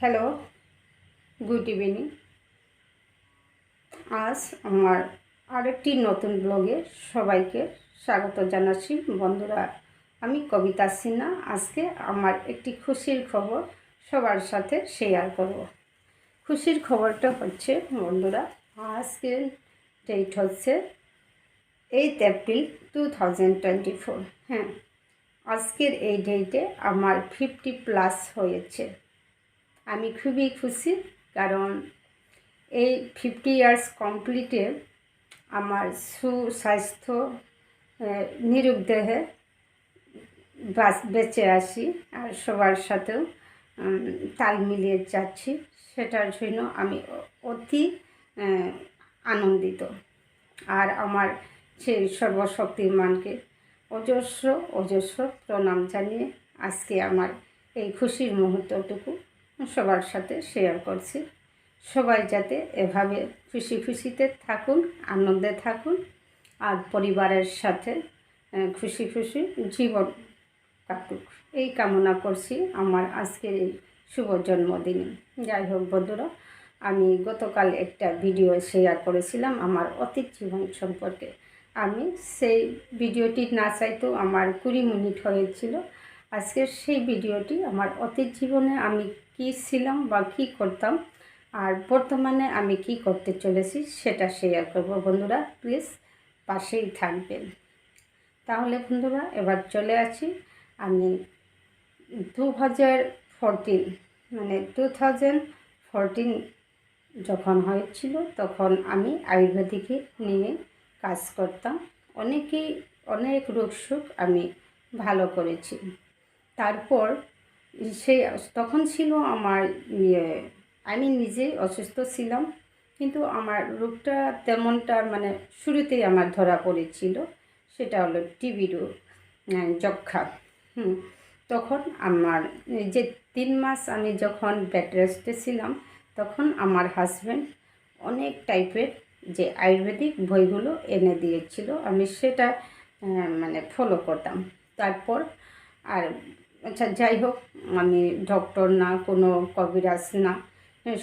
Hello good evening আজ আমার আরেকটি নতুন ব্লগে সবাইকে স্বাগত জানাচ্ছি। বন্ধুরা, আমি কবিতা সিনহা। আজকে আমার একটি খুশির খবর সবার সাথে শেয়ার করব। খুশির খবরটা হচ্ছে, বন্ধুরা, আজকের ডেট হচ্ছে eight April two thousand twenty four হ্যাঁ আজকের এই ডেটে আমার ফিফটি প্লাস হয়েছে। আমি খুবই খুশি, কারণ এই ফিফটি ইয়ার্স কমপ্লিটে আমার সুস্বাস্থ্য নিরোগ বেঁচে আসি আর সবার সাথেও তাল মিলিয়ে যাচ্ছি। সেটার জন্য আমি অতি আনন্দিত। আর আমার সেই সর্বশক্তিমানকে অজস্র অজস্র প্রণাম জানিয়ে আজকে আমার এই খুশির মুহূর্তটুকু সবার সাথে শেয়ার করছি। সবাই যাতে এভাবে খুশি খুশিতে থাকুন, আনন্দে থাকুন, আর পরিবারের সাথে খুশি খুশি জীবন কাটুক। এই কামনা করছি আমার আজকের এই শুভ জন্মদিনে। যাই হোক বন্ধুরা, আমি গতকাল একটা ভিডিও শেয়ার করেছিলাম আমার অতীত জীবন সম্পর্কে। আমি সেই ভিডিওটি না চাইতেও আমার কুড়ি মিনিট হয়েছিল। আজকের সেই ভিডিওটি আমার অতীত জীবনে আমি কী ছিলাম বা কী করতাম আর বর্তমানে আমি কি করতে চলেছি সেটা শেয়ার করব। বন্ধুরা প্লিজ পাশেই থাকবেন। তাহলে বন্ধুরা, এবার চলে আসি আমি দু হাজার ফোরটিন মানে টু থাউজেন্ড ফোরটিন যখন হয়েছিল তখন আমি আয়ুর্বেদিকে নিয়ে কাজ করতাম। অনেকেই অনেক রোগ সুখ আমি ভালো করেছি। তারপর সেই তখন ছিল আমার ইয়ে আমি নিজেই অসুস্থ ছিলাম, কিন্তু আমার রোগটা তেমনটা মানে শুরুতেই আমার ধরা পড়েছিল, সেটা হলো টিবি রোগ যক্ষা হুম। তখন আমার যে তিন মাস আমি যখন বেড রেস্টে ছিলাম, তখন আমার হাজব্যান্ড অনেক টাইপের যে আয়ুর্বেদিক বইগুলো এনে দিয়েছিল, আমি সেটা মানে ফলো করতাম। তারপর আর আচ্ছা যাই হোক, আমি ডক্টর না, কোনো কবিরাজ না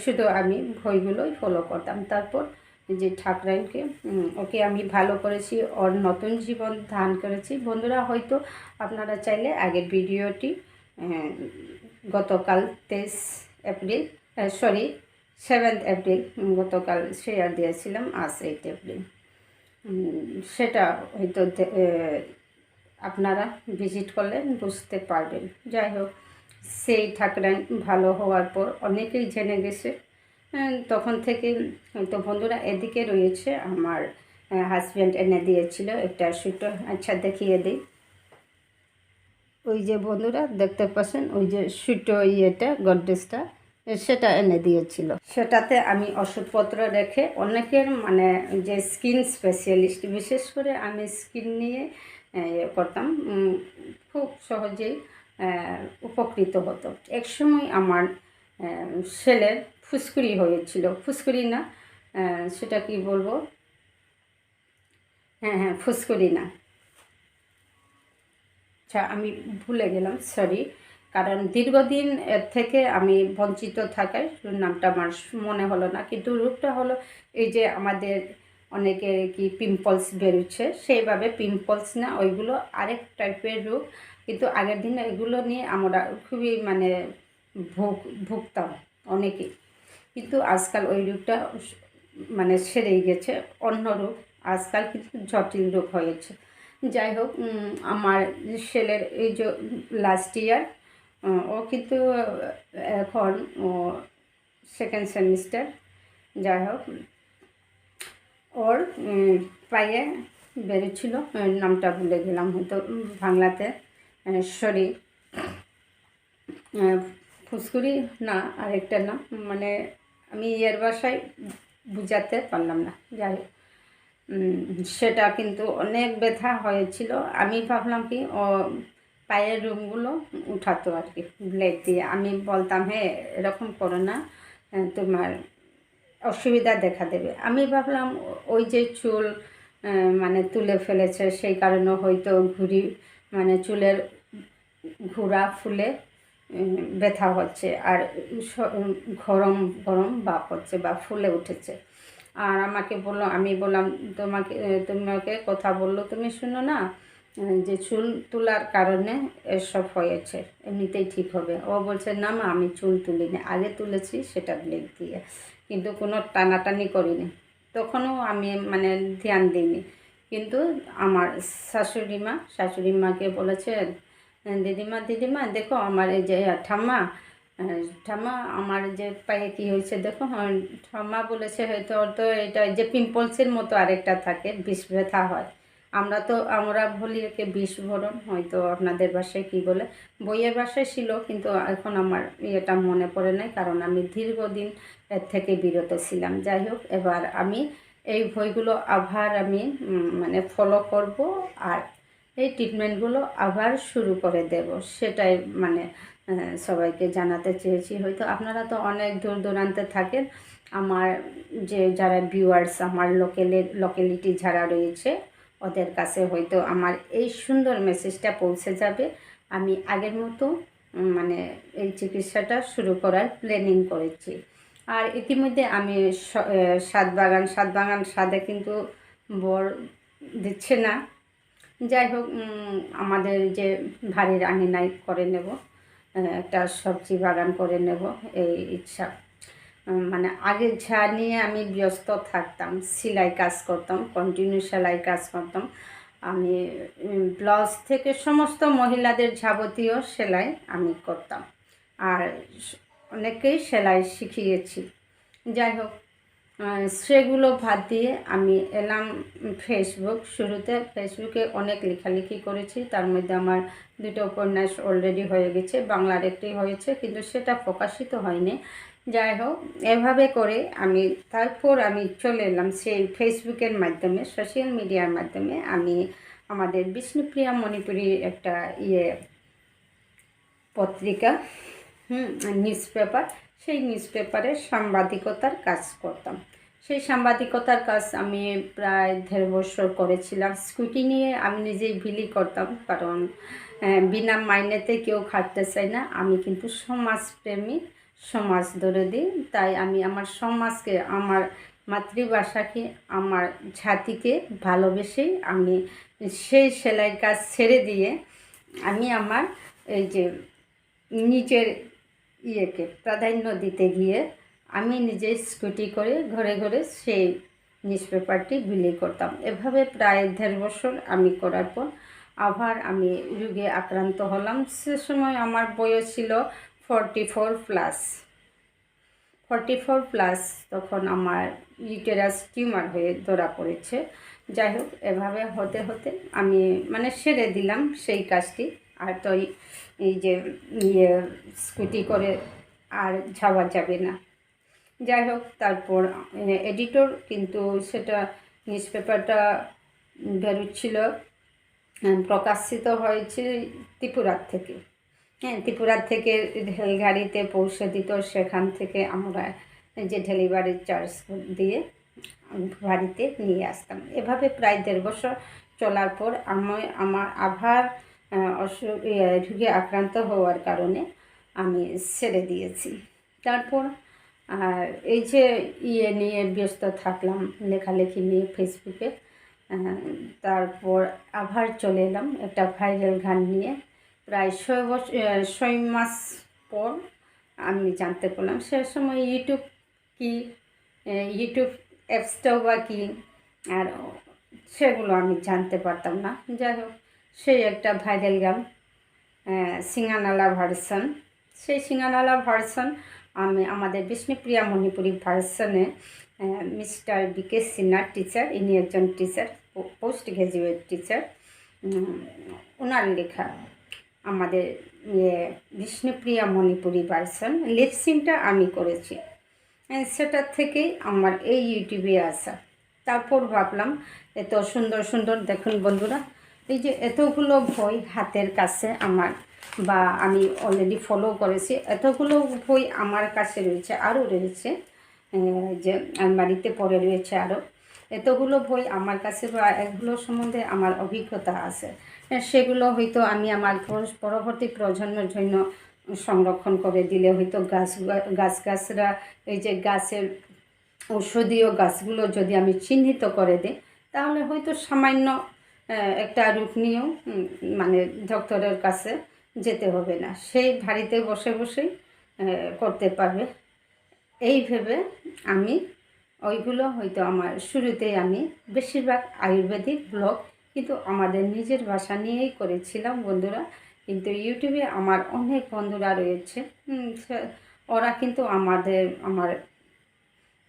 শুধু আমি বইগুলোই ফলো করতাম। তারপর যে ঠাকরাইনকে ওকে আমি ভালো করেছি, ওর নতুন জীবন ধান করেছি। বন্ধুরা, হয়তো আপনারা চাইলে আগের ভিডিওটি গতকাল তেইশ এপ্রিল সরি সেভেন্থ এপ্রিল গতকাল শেয়ার দিয়েছিলাম, আজ এইট এপ্রিল। সেটা হয়তো আপনারা ভিজিট করলে বুঝতে পারবেন। যাই হোক, সেই ঠাকুরান ভালো হওয়ার পর অনেকেই জেনে গেছে। তখন থেকে তো বন্ধুরা এদিকে রয়েছে আমার হাজব্যান্ড এনে দিয়েছিল একটা সুটো আচ্ছা দেখিয়ে দিই। ওই যে বন্ধুরা, দেখতে পাচ্ছেন, ওই যে সুটো ইয়েটা, গডরেজটা, সেটা এনে দিয়েছিল। সেটাতে আমি ওষুধপত্র রেখে অনেকের মানে যে স্কিন স্পেশালিস্ট বিশেষ করে আমি স্কিন নিয়ে করতাম। খুব সহজেই উপকৃত হতো। একসময় আমার ছেলের ফুসকুড়ি হয়েছিল। ফুসকুড়ি না সেটা কি বলব? হ্যাঁ হ্যাঁ ফুসকুড়ি না। আচ্ছা আমি ভুলে গেলাম সরি কারণ দীর্ঘদিন এর থেকে আমি বঞ্চিত থাকায়, নামটা আমার মনে হলো না। কিন্তু রূপটা হলো এই যে আমাদের অনেকের কি পিম্পলস বেরোচ্ছে। সেইভাবে পিম্পলস না, ওইগুলো আরেক টাইপের রোগ। কিন্তু আগের দিনে এগুলো নিয়ে আমরা খুবই মানে ভুগ, ভুগতাম অনেকেই। কিন্তু আজকাল ওই রোগটা মানে সেরেই গেছে, অন্য রোগ। আজকাল কিন্তু জটিল রোগ হয়েছে। যাই হোক আমার ছেলের এই যে লাস্ট ইয়ার ও কিন্তু, এখন ও সেকেন্ড সেমিস্টার যাই হোক ওর পায়ে বেরোচ্ছিল। নামটা ভুলে গেলাম হয়তো। বাংলাতে সরি। ফুসকুড়ি না, আরেকটা না মানে আমি ইয়ের বাসায় বুঝাতে পারলাম না। যাই সেটা কিন্তু অনেক ব্যথা হয়েছিল। আমি ভাবলাম কি, ও পায়ের রুমগুলো উঠাতো আর কি, ব্লেড দিয়ে। আমি বলতাম হ্যাঁ এরকম করো না তোমার অসুবিধা দেখা দেবে। আমি ভাবলাম ওই যে চুল মানে তুলে ফেলেছে, সেই কারণে হয়তো ঘুরি মানে চুলের ঘোরা ফুলে ব্যথা হচ্ছে আর গরম গরম বাপ হচ্ছে বা ফুলে উঠেছে। আর আমাকে বলল, আমি বললাম, তোমাকে তোমাকে কথা বলল, তুমি শুনো না? যে চুল তোলার কারণে এসব হয়েছে এমনিতেই ঠিক হবে। ও বলছে না মা আমি চুল তুলিনি। আগে তুলেছি সেটা ব্লেড দিয়ে। কিন্তু কোনো টানাটানি করিনি। তখনও আমি মানে ধ্যান দিইনি। কিন্তু আমার শাশুড়ি মা শাশুড়ি মাকে দিদিমা দিদিমা দেখো আমার এই যে ঠাম্মা ঠাম্মা আমার যে পায়ে কী হয়েছে দেখো। হ্যাঁ, ঠাম্মা বলেছে হয়তো তো এটা যে পিম্পলসের মতো আরেকটা থাকে বিষ ব্যথা হয়। আমরা তো, আমরা বলি একে বিষ ভরণ হয়তো আপনাদের বাসায় কি বলে? বইয়ের বাসায় ছিল, কিন্তু এখন আমার ইয়েটা মনে পড়ে নাই, কারণ আমি দীর্ঘদিন এর থেকে বিরত ছিলাম। যাই হোক, এবার আমি এই বইগুলো আবার আমি মানে ফলো করব, আর এই ট্রিটমেন্টগুলো আবার শুরু করে দেব। সেটাই মানে সবাইকে জানাতে চেয়েছি। হয়তো আপনারা তো অনেক দূর দূরান্তে থাকেন। আমার যে যারা ভিউয়ার্স আমার লোকেলের লোকেলিটি যারা রয়েছে ওদের কাছে হয়তো আমার এই সুন্দর মেসেজটা পৌঁছে যাবে। আমি আগের মতো মানে এই চিকিৎসাটা শুরু করার প্ল্যানিং করেছি। আর ইতিমধ্যে আমি সাত বাগান সাত বাগান সাদে কিন্তু বর দিচ্ছে না। যাই হোক আমাদের যে ভারীর আঙিনায় করে নেব একটা সবজি বাগান করে নেব, এই ইচ্ছা। মানে আগে যা নিয়ে আমি ব্যস্ত থাকতাম, সেলাই কাজ করতাম কন্টিনিউ সেলাই কাজ করতাম। আমি ব্লাউজ থেকে সমস্ত মহিলাদের যাবতীয় সেলাই আমি করতাম। আর অনেকেই সেলাই শিখিয়েছি। যাই হোক সেগুলো বাদ দিয়ে আমি এলাম ফেসবুক শুরুতে ফেসবুকে অনেক লেখালেখি করেছি। তার মধ্যে আমার দুটো উপন্যাস অলরেডি হয়ে গেছে। বাংলার একটি হয়েছে, কিন্তু সেটা প্রকাশিত হয়নি। যাই হোক, এভাবে করে আমি তারপর আমি চলে এলাম সেই ফেসবুকের মাধ্যমে, সোশ্যাল মিডিয়ার মাধ্যমে আমি আমাদের বিষ্ণুপ্রিয়া মণিপুরী একটা ইয়ে পত্রিকা, হুম নিউজ পেপার সেই নিউজ পেপারে সাংবাদিকতার কাজ করতাম। সেই সাংবাদিকতার কাজ আমি প্রায় দেড় বছর করেছিলাম। স্কুটি নিয়ে আমি নিজেই বিলি করতাম, কারণ বিনা মাইনেতে কেউ খাটতে চায় না। আমি কিন্তু সমাজপ্রেমী সমাজ দরদি তাই আমি আমার সমাজকে, আমার মাতৃভাষাকে, আমার জাতিকে ভালোবেসেই আমি সেই সেলাই কাজ ছেড়ে দিয়ে আমি আমার এই যে নিজের ইয়েকে প্রাধান্য দিতে গিয়ে আমি নিজে স্কুটি করে ঘরে ঘরে সেই নিউজ পেপারটি বিলি করতাম। এভাবে প্রায় দেড় বছর আমি করার পর আবার আমি রোগে আক্রান্ত হলাম। সে সময় আমার বয়স ছিল forty four plus forty four plus তখন আমার ইউটেরাস টিউমার হয়ে ধরা পড়েছে। যাই হোক, এভাবে হতে হতে আমি মানে সেরে দিলাম সেই কাজটি। আর তো এই- যে ইয়ে স্কুটি করে আর যাওয়া যাবে না। যাই হোক, তারপর এডিটর কিন্তু সেটা নিউজ পেপারটা বেরোচ্ছিল, প্রকাশিত হয়েছে ত্রিপুরার থেকে। হ্যাঁ ত্রিপুরার থেকে রেলগাড়িতে পৌঁছে দিত সেখান থেকে আমরা যে ডেলিভারি চার্জ দিয়ে বাড়িতে নিয়ে আসতাম। এভাবে প্রায় দেড় বছর চলার পর আমি আমার আবার অসুখ ইয়ে, রোগে আক্রান্ত হওয়ার কারণে আমি ছেড়ে দিয়েছি। তারপর আর এই যে ইয়ে নিয়ে ব্যস্ত থাকলাম লেখালেখি নিয়ে ফেসবুকে তারপর আবার চলে এলাম একটা ভাইরাল গান নিয়ে। প্রায় ছয় বছর ছয় মাস পর আমি জানতে পারলাম। সে সময় ইউটিউব কি ইউটিউব অ্যাপসটাও বা কী, আর সেগুলো আমি জানতে পারতাম না। যাই হোক, সেই একটা ভাইরাল গান সিঙ্গানালা ভার্সন সেই সিঙ্গানালা ভার্সন আমি, আমাদের বিষ্ণুপ্রিয়া মণিপুরি ভার্সনে মিস্টার বিকে সিনহার টিচার ইনি একজন টিচার পোস্ট গ্র্যাজুয়েট টিচার ওনার লেখা। আমাদের ইয়ে বিষ্ণুপ্রিয়া মণিপুরি ভার্সন লিপসিংটা আমি করেছি। সেটার থেকেই আমার এই ইউটিউবে আসা। তারপর ভাবলাম, এত সুন্দর সুন্দর, দেখুন বন্ধুরা, এই যে এতগুলো বই হাতের কাছে আমার, বা আমি অলরেডি ফলো করেছি, এতগুলো বই আমার কাছে রয়েছে, আরও রয়েছে যে আলমারিতে পড়ে রয়েছে আরও। এতগুলো বই আমার কাছে বা এগুলো সম্বন্ধে আমার অভিজ্ঞতা আছে। সেগুলো হয়তো আমি আমার পরবর্তী প্রজন্মের জন্য সংরক্ষণ করে দিলে হয়তো গাছ গাছ গাছরা এই যে গাছের ঔষধীয় গাছগুলো যদি আমি চিহ্নিত করে দিই, তাহলে হয়তো সামান্য একটা রূপ নিয়েও মানে ডক্টরের কাছে যেতে হবে না। সেই বাড়িতে বসে বসেই করতে পারবে। এই ভেবে আমি ওইগুলো হয়তো আমার শুরুতেই আমি বেশিরভাগ আয়ুর্বেদিক ব্লগ কিন্তু আমাদের নিজের ভাষা নিয়েই করেছিলাম বন্ধুরা। কিন্তু ইউটিউবে আমার অনেক বন্ধুরা রয়েছে। ওরা কিন্তু আমাদের, আমার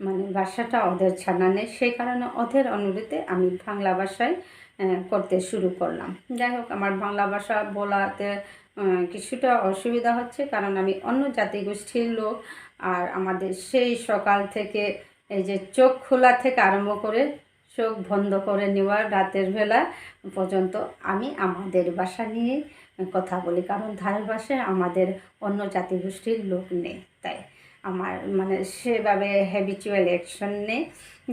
মানে ভাষাটা ওদের ছানা নেই। সেই কারণে ওদের অনুরোধে আমি বাংলা ভাষায় করতে শুরু করলাম। যাই হোক, আমার বাংলা ভাষা বলাতে কিছুটা অসুবিধা হচ্ছে কারণ আমি অন্য জাতিগোষ্ঠীর লোক। আর আমাদের সেই সকাল থেকে এই যে চোখ খোলা থেকে আরম্ভ করে চোখ বন্ধ করে নেওয়ার রাতের বেলা পর্যন্ত আমি আমাদের ভাষা নিয়ে কথা বলি। কারণ ধারের ভাষায় আমাদের অন্য জাতিগোষ্ঠীর লোক নেই। তাই আমার মানে সেভাবে হ্যাবিচুয়াল অ্যাকশন নেই।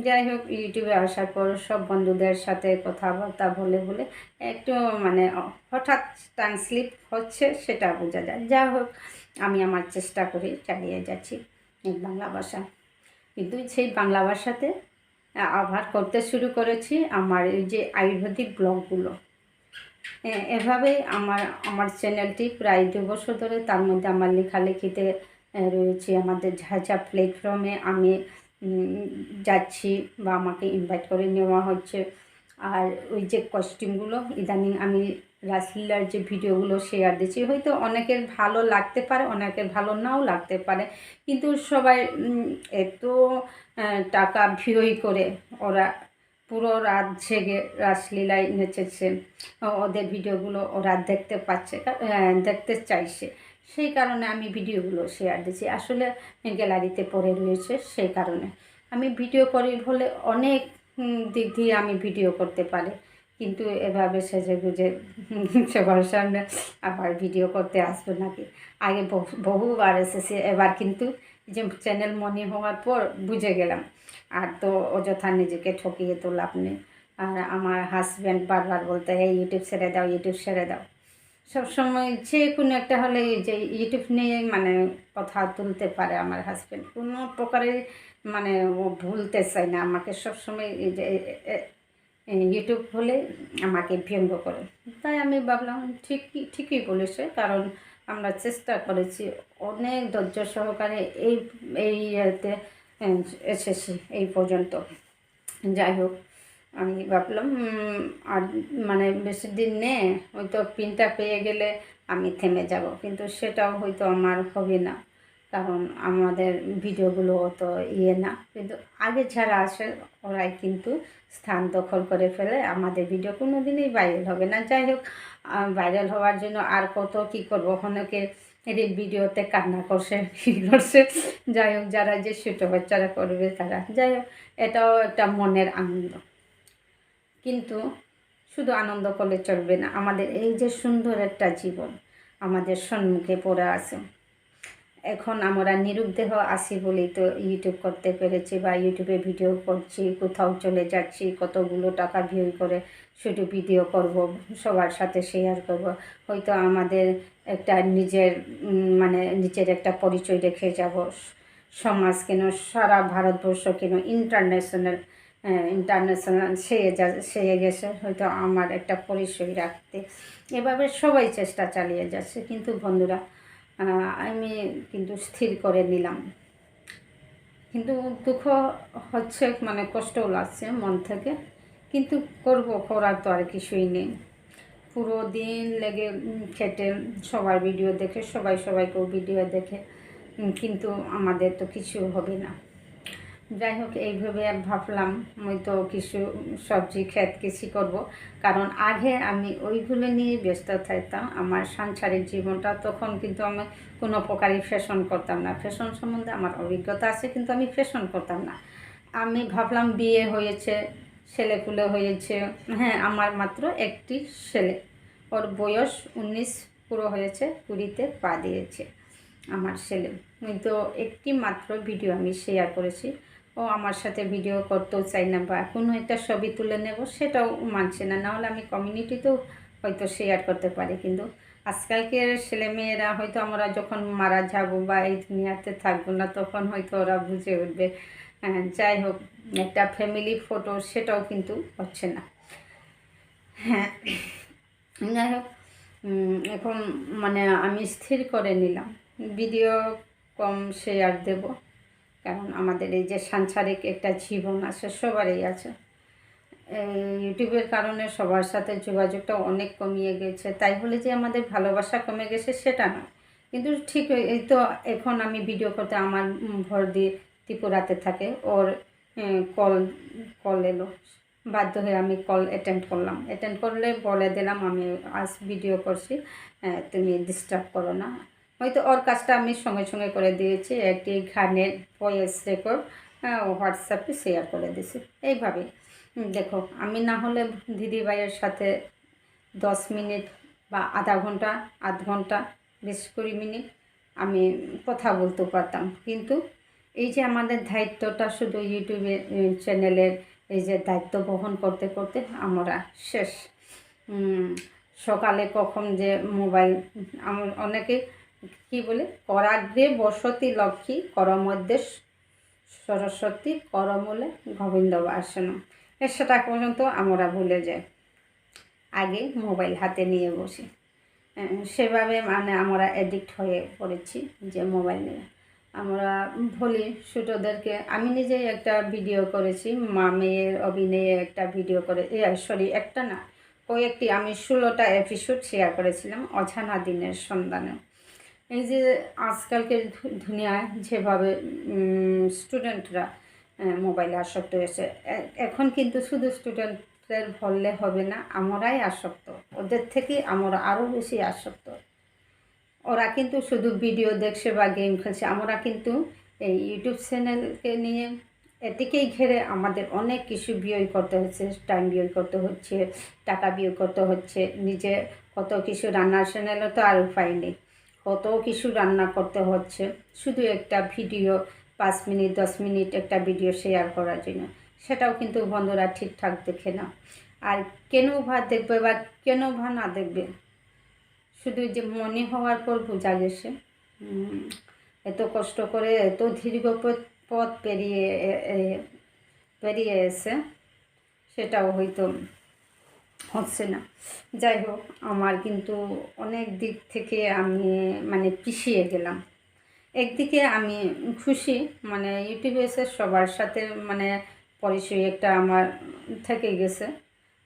যাই হোক ইউটিউবে আসার পর সব বন্ধুদের সাথে কথাবার্তা বলে বলে একটু মানে হঠাৎ টাং স্লিপ হচ্ছে সেটা বোঝা যায়। যা হোক, আমি আমার চেষ্টা করে চালিয়ে যাচ্ছি বাংলা ভাষা। কিন্তু সেই বাংলা ভাষাতে আবার করতে শুরু করেছি আমার এই যে আয়ুর্বেদিক ব্লগগুলো। এ- এভাবেই আমার আমার চ্যানেলটি প্রায় দু বছর ধরে তার মধ্যে আমার লেখালেখিতে রয়েছে। আমাদের যা যা প্ল্যাটফর্মে আমি যাচ্ছি বা আমাকে ইনভাইট করে নেওয়া হচ্ছে। আর ওই যে কস্টিউমগুলো ইদানিং আমি রাসলীলার যে ভিডিওগুলো শেয়ার দিচ্ছি, হয়তো অনেকের ভালো লাগতে পারে, অনেকের ভালো নাও লাগতে পারে। কিন্তু সবাই এত টাকা ভিড়ই করে ওরা পুরো রাত জেগে রাসলীলায় নেচেছে ওদের ভিডিওগুলো ওরা দেখতে পাচ্ছে দেখতে চাইছে। সেই কারণে আমি ভিডিওগুলো শেয়ার দিচ্ছি। আসলে গ্যালারিতে পড়ে রয়েছে সেই কারণে। আমি ভিডিও করি বলে অনেক দিক দিয়ে আমি ভিডিও করতে পারি। কিন্তু এভাবে সেজে গুজে সবার সামনে আবার ভিডিও করতে আসবে নাকি? আগে বহু- বহুবার এসেছে, এবার কিন্তু যে চ্যানেল মনে হওয়ার পর বুঝে গেলাম। আর তো অযথা নিজেকে ঠকিয়ে তো লাভ নেই। আর আমার হাজব্যান্ড বারবার বলতে, এই ইউটিউব ছেড়ে দাও ইউটিউব ছেড়ে দাও। সবসময় যে কোনো একটা হলে যে ইউটিউব নিয়ে মানে কথা তুলতে পারে আমার হাজব্যান্ড কোনো প্রকারে মানে ও ভুলতে চায় না। আমাকে সবসময় যে ইউটিউব হলে আমাকে ব্যঙ্গ করে। তাই আমি ভাবলাম ঠিকই ঠিকই বলেছে, কারণ আমরা চেষ্টা করেছি অনেক ধৈর্য সহকারে এই এই ইয়েতে এসেছি এই পর্যন্ত। যাই হোক, আমি ভাবলাম আর মানে বেশি দিন নে, হয়তো পিনটা পেয়ে গেলে আমি থেমে যাব, কিন্তু সেটাও হয়তো আমার হবে না। কারণ আমাদের ভিডিওগুলো অত ইয়ে না। কিন্তু আগে যারা আসে, ওরাই কিন্তু স্থান দখল করে ফেলে। আমাদের ভিডিও কোনো দিনই ভাইরাল হবে না। যাই হোক ভাইরাল হওয়ার জন্য আর কত কি করব? অনেকে রিল ভিডিওতে কান্না করছে কী করছে। যাই হোক, যারা যে ছোটো বাচ্চারা করবে তারা। যাই হোক, এটাও একটা মনের আনন্দ। কিন্তু শুধু আনন্দ করলে চলবে না। আমাদের এই যে সুন্দর একটা জীবন আমাদের সম্মুখে পড়ে আছে। এখন আমরা নিরুদ্দেহ আসি বলেই তো ইউটিউব করতে পেরেছি বা ইউটিউবে ভিডিও করছি, কোথাও চলে যাচ্ছি, কতগুলো টাকা ভিউ করে শুধু ভিডিও করব, সবার সাথে শেয়ার করব। হয়তো আমাদের একটা নিজের মানে নিজের একটা পরিচয় রেখে যাব। সমাজ কেন, সারা ভারতবর্ষ কেন ইন্টারন্যাশনাল ইন্টারন্যাশনাল সেয়ে যা, সেয়ে গেছে। হয়তো আমার একটা পরিচয় রাখতে। এভাবে সবাই চেষ্টা চালিয়ে যাচ্ছে। কিন্তু বন্ধুরা আমি কিন্তু স্থির করে নিলাম। কিন্তু দুঃখ হচ্ছে মানে কষ্টও লাগছে মন থেকে। কিন্তু করব, করার তো আর কিছুই নেই। পুরো দিন লেগে খেটে সবার ভিডিও দেখে, সবাই সবাইকেও ভিডিও দেখে, কিন্তু আমাদের তো কিছু হবে না। যাই হোক এইভাবে ভাবলাম আমি তো কিছু সবজি ক্ষেত কৃষি করব। কারণ আগে আমি ওইগুলো নিয়ে ব্যস্ত থাকতাম। আমার সাংসারিক জীবনটা তখন কিন্তু আমি কোনো প্রকারই ফ্যাশন করতাম না। ফ্যাশন সম্বন্ধে আমার অভিজ্ঞতা আছে, কিন্তু আমি ফ্যাশন করতাম না। আমি ভাবলাম বিয়ে হয়েছে, ছেলেপুলে হয়েছে। হ্যাঁ আমার মাত্র একটি ছেলে। ওর বয়স উনিশ পুরো হয়েছে, কুড়িতে পা দিয়েছে আমার ছেলে। কিন্তু একটি মাত্র ভিডিও আমি শেয়ার করেছি। ও আমার সাথে ভিডিও করতেও চাই না বা কোনো একটা ছবি তুলে নেব সেটাও মানছে না। নাহলে আমি কমিউনিটিতেও হয়তো শেয়ার করতে পারি। কিন্তু আজকালকের ছেলেমেয়েরা হয়তো আমরা যখন মারা যাব বা এই দুনিয়াতে থাকব না তখন হয়তো ওরা বুঝে উঠবে। হ্যাঁ, যাই হোক একটা ফ্যামিলি ফটো সেটাও কিন্তু হচ্ছে না। হ্যাঁ যাই হোক এখন মানে আমি স্থির করে নিলাম। ভিডিও কম শেয়ার দেব। কারণ আমাদের এই যে সাংসারিক একটা জীবন আছে, সবারই আছে। ইউটিউবের কারণে সবার সাথে যোগাযোগটা অনেক কমিয়ে গেছে। তাই বলে যে আমাদের ভালোবাসা কমে গেছে সেটা না কিন্তু ঠিক এই তো এখন আমি ভিডিও করতে আমার ভর দিয়ে ত্রিপুরাতে থাকে, ওর কল কল এলো। বাধ্য হয়ে আমি কল অ্যাটেন্ড করলাম। অ্যাটেন্ড করলে বলে দিলাম, আমি আজ ভিডিও করছি। তুমি ডিস্টার্ব করো না। হয়তো ওর কাজটা আমি সঙ্গে সঙ্গে করে দিয়েছি, একটি গানের ভয়েস রেকর্ড হোয়াটসঅ্যাপে শেয়ার করে দিয়েছি। এইভাবে। দেখো, আমি না হলে দিদি ভাইয়ের সাথে দশ মিনিট বা আধা ঘণ্টা, আধ ঘণ্টা, বিশ কুড়ি মিনিট আমি কথা বলতে পারতাম। কিন্তু এই যে আমাদের দায়িত্বটা শুধু ইউটিউবে চ্যানেলের এই যে দায়িত্ব বহন করতে করতে আমরা শেষ। সকালে কখন যে মোবাইল অনেকে কি বলে? করাগ্রে বসতি লক্ষ্মী করমধ্যে সরস্বতী, করমূলে গোবিন্দ বাসন সেটা পর্যন্ত আমরা ভুলে যাই। আগে মোবাইল হাতে নিয়ে বসি। সেভাবে মানে আমরা এডিক্ট হয়ে পড়েছি যে মোবাইল নিয়ে। আমরা বলি ছোটোদেরকে, আমি নিজেই একটা ভিডিও করেছি, মা মেয়ের অভিনয়ে একটা ভিডিও করে সরি একটা না, কয়েকটি, আমি ষোলোটা এপিসোড শেয়ার করেছিলাম অজানা দিনের সন্ধানে। এই যে আজকালকে দুনিয়ায় যেভাবে স্টুডেন্টরা মোবাইলে আসক্ত হয়েছে এখন কিন্তু শুধু স্টুডেন্টদের বললে হবে না, আমরাই আসক্ত। ওদের থেকে আমরা আরও বেশি আসক্ত। ওরা কিন্তু শুধু ভিডিও দেখছে বা গেম খেলছে, আমরা কিন্তু এই ইউটিউব চ্যানেলকে নিয়ে এটিকেই ঘেরে আমাদের অনেক কিছু ব্যয় করতে হচ্ছে টাইম ব্যয় করতে হচ্ছে, টাকা ব্যয় করতে হচ্ছে, নিজে কত কিছু রান্নার চ্যানেলও তো আর উপায় নেই। কত কিছু রান্না করতে হচ্ছে। শুধু একটা ভিডিও, পাঁচ মিনিট, দশ মিনিট একটা ভিডিও শেয়ার করার জন্য। সেটাও কিন্তু বন্ধুরা ঠিকঠাক দেখে না আর কেন ভা দেখবে বা কেন ভা না দেখবে? শুধু যে মনে হওয়ার পর বোঝা গেছে। এত কষ্ট করে এত দীর্ঘ পথ- পেরিয়ে পেরিয়ে এসে সেটাও হয়তো হচ্ছে না। যাই হোক আমার কিন্তু অনেক দিক থেকে আমি মানে পিছিয়ে গেলাম। একদিকে আমি খুশি মানে ইউটিউবে এসে সবার সাথে মানে পরিচয় একটা আমার থেকে গেছে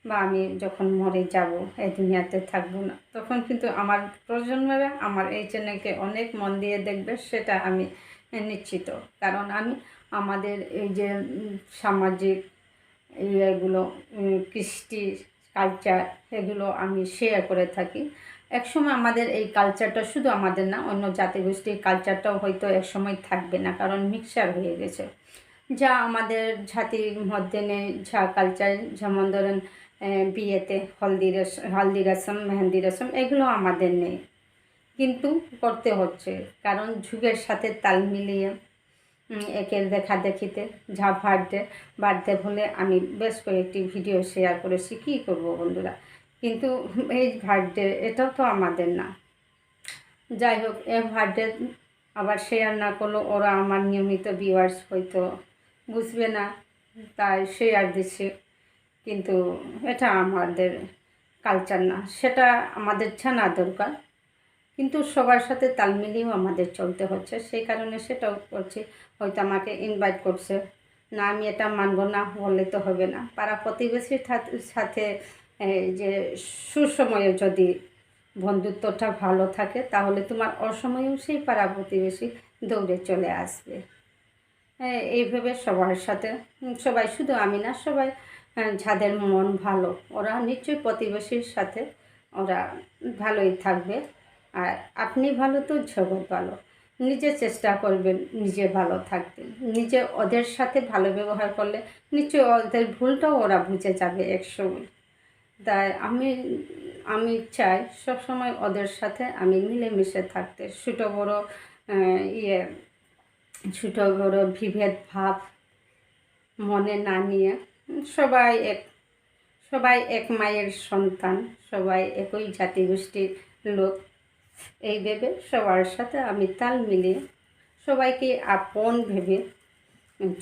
বা আমি যখন মরে যাব এই দুনিয়াতে থাকব না। তখন কিন্তু আমার প্রজন্মরা আমার এই চ্যানেলকে অনেক মন দিয়ে দেখবে সেটা আমি নিশ্চিত। কারণ আমি আমাদের এই যে সামাজিক উম, কৃষ্টি কালচার এগুলো আমি শেয়ার করে থাকি। একসময় আমাদের এই কালচারটা শুধু আমাদের না, অন্য জাতিগোষ্ঠীর কালচারটাও হয়তো একসময় থাকবে না, কারণ মিক্সার হয়ে গেছে। যা আমাদের জাতির মধ্যে নেই, যা কালচার যেমন ধরেন বিয়েতে হলদি রসম হলদি রসম, মেহেন্দি রসম, এগুলো আমাদের নেই। কিন্তু করতে হচ্ছে, কারণ যুগের সাথে তাল মিলিয়ে একের দেখা দেখিতে বার্থডে বার্থডে হলে আমি বেশ কয়েকটি ভিডিও শেয়ার করেছি, কী করব বন্ধুরা? কিন্তু এই বার্থডে এটাও তো আমাদের না। যাই হোক, এ বার্থডে আবার শেয়ার না করলেও ওরা আমার নিয়মিত ভিউয়ার্স হয়তো বুঝবে না, তাই শেয়ার দিচ্ছে। কিন্তু এটা আমাদের কালচার না, সেটা আমাদের জানা দরকার। কিন্তু সবার সাথে তাল মিলিয়েও আমাদের চলতে হচ্ছে। সেই কারণে সেটাও করছি। হয়তো আমাকে ইনভাইট করছে। না, আমি এটা মানব না, বললে তো হবে না। পাড়া প্রতিবেশীর সাথে যে সুসময়ে যদি বন্ধুত্বটা ভালো থাকে, তাহলে তোমার অসময়েও সেই পাড়া প্রতিবেশী দৌড়ে চলে আসবে। এইভাবে সবার সাথে সবাই শুধু আমি না, সবাই যাদের মন ভালো, ওরা নিশ্চয়ই প্রতিবেশীর সাথে ওরা ভালোই থাকবে। আর আপনি ভালো তো জগৎ ভালো। নিজে চেষ্টা করবেন, নিজে ভালো থাকতে নিজে ওদের সাথে ভালো ব্যবহার করলে নিশ্চয়ই ওদের ভুলটাও ওরা বুঝে যাবে একসময়। তাই আমি আমি চাই সবসময় ওদের সাথে আমি মিলেমিশে থাকতে। ছোটো বড়ো ইয়ে ছোটো বড়ো বিভেদ ভাব মনে না নিয়ে সবাই এক সবাই এক মায়ের সন্তান, সবাই একই জাতিগোষ্ঠীর লোক। এই ভেবে সবার সাথে আমি তাল মিলিয়ে সবাইকে আপন ভেবে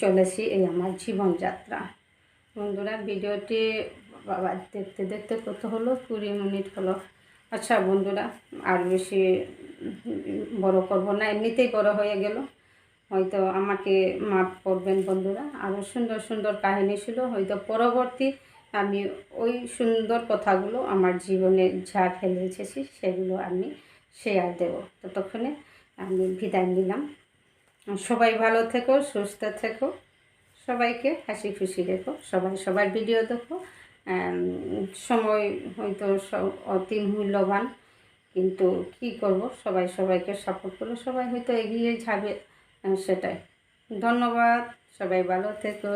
চলেছি এই আমার জীবনযাত্রা। বন্ধুরা, ভিডিওটি বাবা দেখতে দেখতে কত হলো? কুড়ি মিনিট হলো। আচ্ছা বন্ধুরা, আর বেশি বড় করব না, এমনিতেই বড় হয়ে গেল। হয়তো আমাকে মাফ করবেন বন্ধুরা। আরও সুন্দর সুন্দর কাহিনী ছিল, হয়তো পরবর্তী আমি ওই সুন্দর কথাগুলো আমার জীবনে যা ফেলে এসেছি সেগুলো আমি শেয়ার দেবো। ততক্ষণে আমি বিদায় নিলাম। সবাই ভালো থেকো, সুস্থ থেকো। সবাইকে হাসি খুশি রেখো। সবাই সবার ভিডিও দেখো। সময় হয়তো অতি মূল্যবান, কিন্তু কি করব? সবাই সবাইকে সাপোর্ট করলে সবাই হয়তো এগিয়ে যাবে, সেটাই। ধন্যবাদ। সবাই ভালো থেকো।